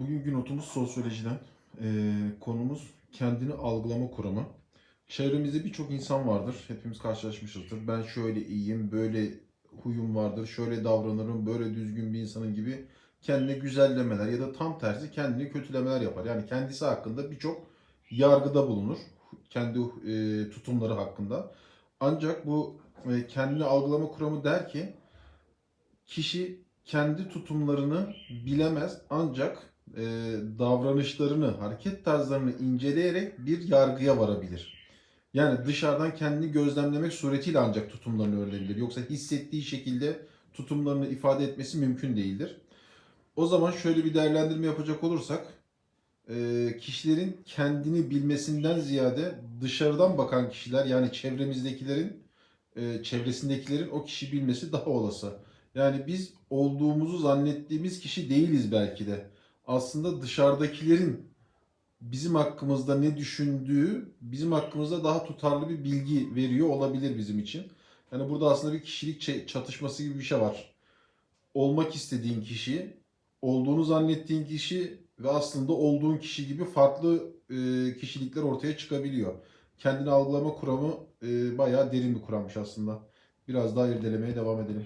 Bugünkü notumuz sosyolojiden. Ee, konumuz kendini algılama kuramı. Çevremizde birçok insan vardır. Hepimiz karşılaşmışızdır. Ben şöyle iyiyim, böyle huyum vardır, şöyle davranırım, böyle düzgün bir insanın gibi kendine güzellemeler ya da tam tersi kendini kötülemeler yapar. Yani kendisi hakkında birçok yargıda bulunur. Kendi e, tutumları hakkında. Ancak bu e, kendini algılama kuramı der ki kişi kendi tutumlarını bilemez ancak e, davranışlarını, hareket tarzlarını inceleyerek bir yargıya varabilir. Yani dışarıdan kendini gözlemlemek suretiyle ancak tutumlarını öğrenebilir. Yoksa hissettiği şekilde tutumlarını ifade etmesi mümkün değildir. O zaman şöyle bir değerlendirme yapacak olursak, e, kişilerin kendini bilmesinden ziyade dışarıdan bakan kişiler yani çevremizdekilerin, e, çevresindekilerin o kişi bilmesi daha olası. Yani biz olduğumuzu zannettiğimiz kişi değiliz belki de. Aslında dışarıdakilerin bizim hakkımızda ne düşündüğü bizim hakkımızda daha tutarlı bir bilgi veriyor olabilir bizim için. Yani burada aslında bir kişilik çatışması gibi bir şey var. Olmak istediğin kişi, olduğunu zannettiğin kişi ve aslında olduğun kişi gibi farklı e, kişilikler ortaya çıkabiliyor. Kendini algılama kuramı e, bayağı derin bir kurammış aslında. Biraz daha irdelemeye devam edelim.